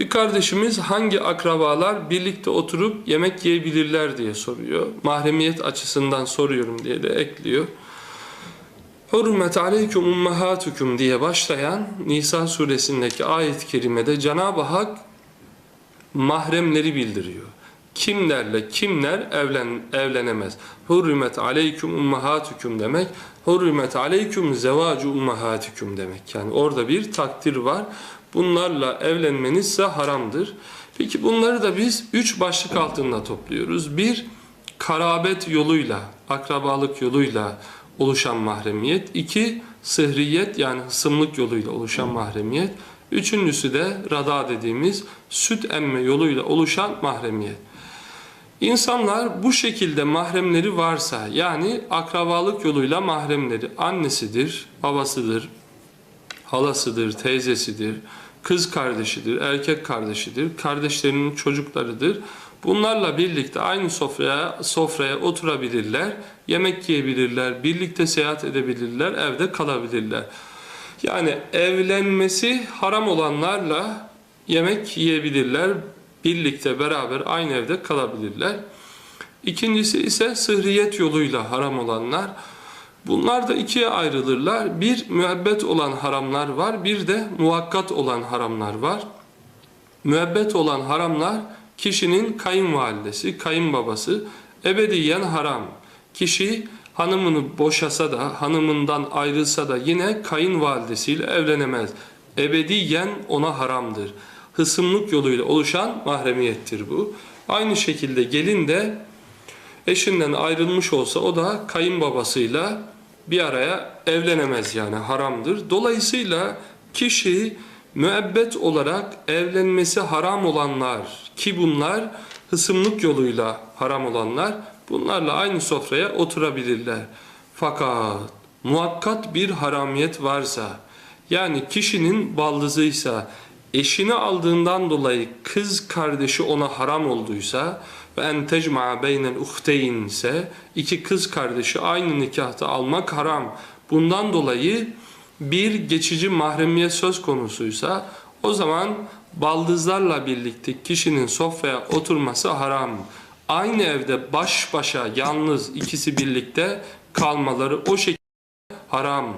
Bir kardeşimiz hangi akrabalar birlikte oturup yemek yiyebilirler diye soruyor. Mahremiyet açısından soruyorum diye de ekliyor. Hürmet aleyküm ummahatukum diye başlayan Nisa suresindeki ayet-i kerimede Cenab-ı Hak mahremleri bildiriyor. Kimlerle kimler evlen, evlenemez. Hürmet aleyküm ummahatukum demek. Hürmet aleyküm zevacu ummahatukum demek. Yani orada bir takdir var. Bunlarla evlenmeniz ise haramdır. Peki bunları da biz üç başlık altında topluyoruz. Bir, karabet yoluyla, akrabalık yoluyla oluşan mahremiyet. İki, sıhriyet yani hısımlık yoluyla oluşan mahremiyet. Üçüncüsü de rada dediğimiz süt emme yoluyla oluşan mahremiyet. İnsanlar bu şekilde mahremleri varsa yani akrabalık yoluyla mahremleri annesidir, babasıdır, halasıdır, teyzesidir, kız kardeşidir, erkek kardeşidir, kardeşlerinin çocuklarıdır. Bunlarla birlikte aynı sofraya sofraya oturabilirler, yemek yiyebilirler, birlikte seyahat edebilirler, evde kalabilirler. Yani evlenmesi haram olanlarla yemek yiyebilirler, birlikte beraber aynı evde kalabilirler. İkincisi ise sıhriyet yoluyla haram olanlar. Bunlar da ikiye ayrılırlar. Bir müebbet olan haramlar var, bir de muvakkat olan haramlar var. Müebbet olan haramlar kişinin kayınvalidesi, kayınbabası ebediyen haram. Kişi hanımını boşasa da, hanımından ayrılsa da yine kayınvalidesiyle evlenemez. Ebediyen ona haramdır. Hısımlık yoluyla oluşan mahremiyettir bu. Aynı şekilde gelin de eşinden ayrılmış olsa o da kayınbabasıyla bir araya evlenemez yani haramdır. Dolayısıyla kişi müebbet olarak evlenmesi haram olanlar ki bunlar hısımlık yoluyla haram olanlar bunlarla aynı sofraya oturabilirler. Fakat muhakkat bir haramiyet varsa yani kişinin baldızıysa eşini aldığından dolayı kız kardeşi ona haram olduysa ve en tecma'a beynel uhteyn ise iki kız kardeşi aynı nikahta almak haram. Bundan dolayı bir geçici mahremiyet söz konusuysa o zaman baldızlarla birlikte kişinin sofraya oturması haram. Aynı evde baş başa yalnız ikisi birlikte kalmaları o şekilde haram.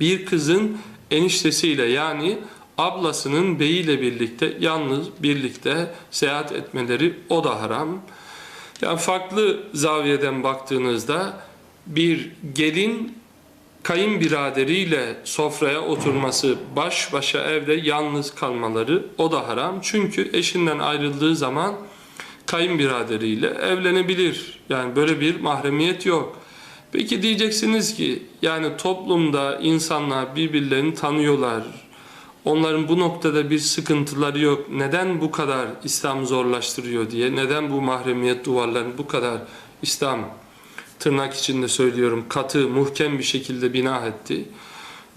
Bir kızın eniştesiyle yani ablasının beyiyle birlikte yalnız birlikte seyahat etmeleri o da haram. Yani farklı zaviyeden baktığınızda bir gelin kayınbiraderiyle sofraya oturması, baş başa evde yalnız kalmaları o da haram. Çünkü eşinden ayrıldığı zaman kayınbiraderiyle evlenebilir. Yani böyle bir mahremiyet yok. Peki diyeceksiniz ki yani toplumda insanlar birbirlerini tanıyorlar. Onların bu noktada bir sıkıntıları yok. Neden bu kadar İslam zorlaştırıyor diye, neden bu mahremiyet duvarlarını bu kadar İslam tırnak içinde söylüyorum katı, muhkem bir şekilde bina etti.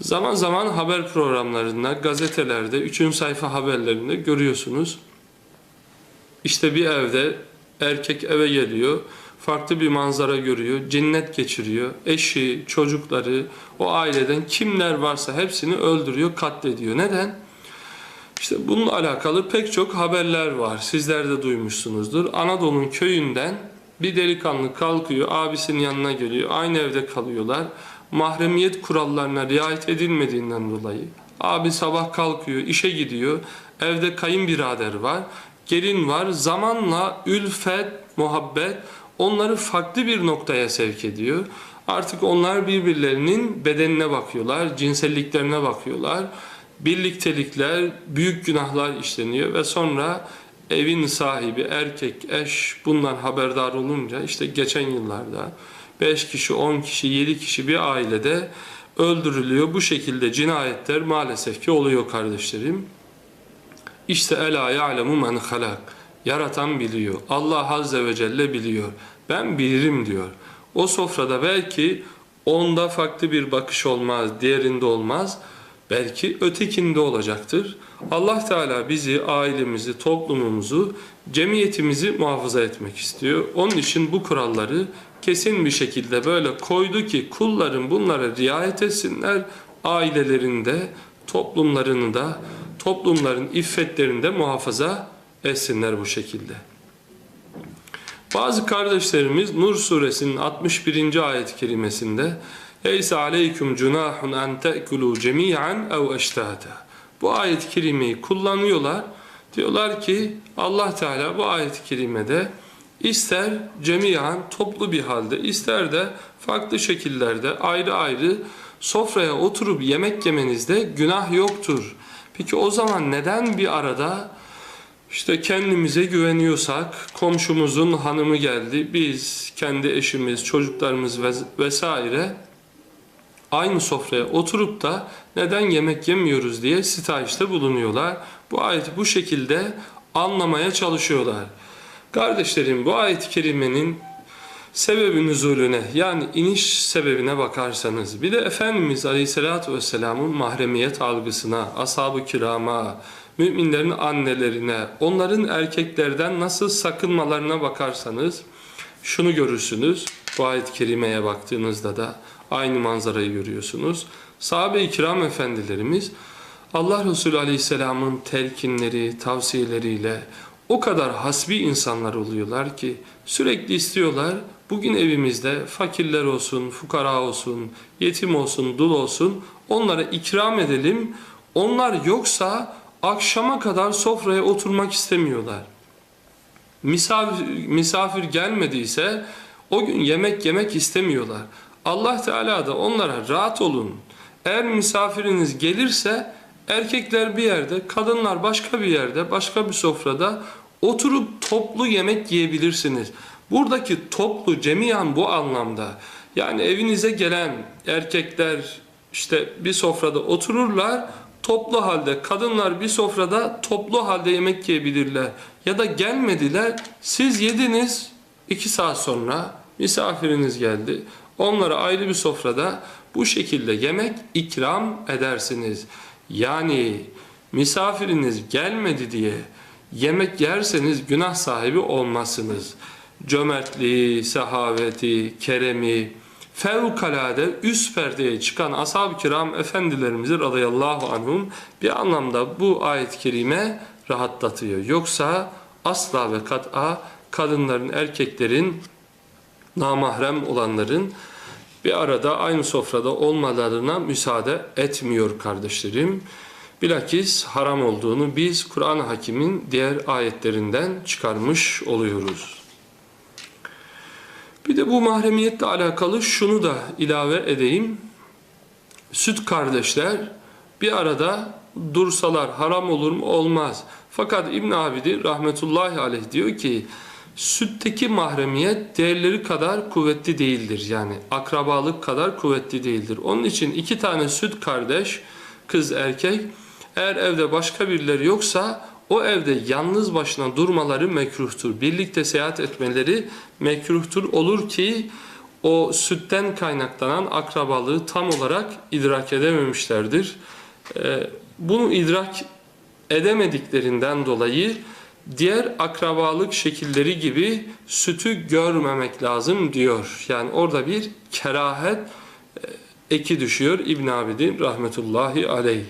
Zaman zaman haber programlarında, gazetelerde, üçüncü sayfa haberlerinde görüyorsunuz. İşte bir evde erkek eve geliyor, farklı bir manzara görüyor, cennet geçiriyor. Eşi, çocukları, o aileden kimler varsa hepsini öldürüyor, katlediyor. Neden? İşte bununla alakalı pek çok haberler var. Sizler de duymuşsunuzdur. Anadolu'nun köyünden bir delikanlı kalkıyor, abisinin yanına geliyor. Aynı evde kalıyorlar. Mahremiyet kurallarına riayet edilmediğinden dolayı. Abi sabah kalkıyor, işe gidiyor. Evde kayınbirader var. Gelin var. Zamanla ülfet, muhabbet onları farklı bir noktaya sevk ediyor. Artık onlar birbirlerinin bedenine bakıyorlar, cinselliklerine bakıyorlar. Birliktelikler, büyük günahlar işleniyor ve sonra evin sahibi erkek, eş bundan haberdar olunca işte geçen yıllarda 5 kişi, 10 kişi, 7 kişi bir ailede öldürülüyor. Bu şekilde cinayetler maalesef ki oluyor kardeşlerim. İşte ela ya'lemu men halak. Yaratan biliyor. Allah azze ve celle biliyor. Ben bilirim diyor. O sofrada belki onda farklı bir bakış olmaz, diğerinde olmaz. Belki ötekinde olacaktır. Allah Teala bizi, ailemizi, toplumumuzu, cemiyetimizi muhafaza etmek istiyor. Onun için bu kuralları kesin bir şekilde böyle koydu ki kulların bunlara riayet etsinler. Ailelerinde, toplumlarını da, toplumların iffetlerini de muhafaza etsinler bu şekilde. Bazı kardeşlerimiz Nur suresinin 61. ayet-i kerimesinde Eyse aleyküm cunahun en te'kulu cemi'an ev eştahata. Bu ayet-i kerimeyi kullanıyorlar. Diyorlar ki Allah Teala bu ayet-i kerimede ister cemiyan toplu bir halde ister de farklı şekillerde ayrı ayrı sofraya oturup yemek yemenizde günah yoktur. Peki o zaman neden bir arada işte kendimize güveniyorsak, komşumuzun hanımı geldi, biz, kendi eşimiz, çocuklarımız ves- vesaire aynı sofraya oturup da neden yemek yemiyoruz diye sitayişte bulunuyorlar. Bu ayeti bu şekilde anlamaya çalışıyorlar. Kardeşlerim bu ayet-i kerimenin sebebi nüzulüne yani iniş sebebine bakarsanız bir de Efendimiz Aleyhisselatü Vesselam'ın mahremiyet algısına, ashab-ı kirama, müminlerin annelerine, onların erkeklerden nasıl sakınmalarına bakarsanız şunu görürsünüz. Bu ayet-i kerimeye baktığınızda da aynı manzarayı görüyorsunuz. Sahabe-i kiram efendilerimiz Allah Resulü Aleyhisselam'ın telkinleri, tavsiyeleriyle o kadar hasbi insanlar oluyorlar ki sürekli istiyorlar bugün evimizde fakirler olsun, fukara olsun, yetim olsun, dul olsun onlara ikram edelim. Onlar yoksa akşama kadar sofraya oturmak istemiyorlar. Misafir, misafir gelmediyse o gün yemek yemek istemiyorlar. Allah Teala da onlara rahat olun. Eğer misafiriniz gelirse erkekler bir yerde, kadınlar başka bir yerde, başka bir sofrada oturup toplu yemek yiyebilirsiniz. Buradaki toplu cemiyan bu anlamda. Yani evinize gelen erkekler işte bir sofrada otururlar, toplu halde kadınlar bir sofrada toplu halde yemek yiyebilirler. Ya da gelmediler, siz yediniz iki saat sonra misafiriniz geldi. Onlara ayrı bir sofrada bu şekilde yemek ikram edersiniz. Yani misafiriniz gelmedi diye yemek yerseniz günah sahibi olmazsınız. Cömertliği, sehaveti, keremi, fevkalade üst perdeye çıkan ashab-ı kiram efendilerimizi radıyallahu anhum bir anlamda bu ayet-i kerime rahatlatıyor. Yoksa asla ve kat'a kadınların, erkeklerin, namahrem olanların bir arada aynı sofrada olmalarına müsaade etmiyor kardeşlerim. Bilakis haram olduğunu biz Kur'an-ı Hakim'in diğer ayetlerinden çıkarmış oluyoruz. Bir de bu mahremiyetle alakalı şunu da ilave edeyim. Süt kardeşler bir arada dursalar haram olur mu? Olmaz. Fakat İbn Abidi rahmetullahi aleyh diyor ki sütteki mahremiyet değerleri kadar kuvvetli değildir. Yani akrabalık kadar kuvvetli değildir. Onun için iki tane süt kardeş, kız erkek, eğer evde başka birileri yoksa o evde yalnız başına durmaları mekruhtur. Birlikte seyahat etmeleri mekruhtur. Olur ki o sütten kaynaklanan akrabalığı tam olarak idrak edememişlerdir. Ee, bunu idrak edemediklerinden dolayı diğer akrabalık şekilleri gibi sütü görmemek lazım diyor. Yani orada bir kerahet e, eki düşüyor İbn Abidin rahmetullahi aleyh.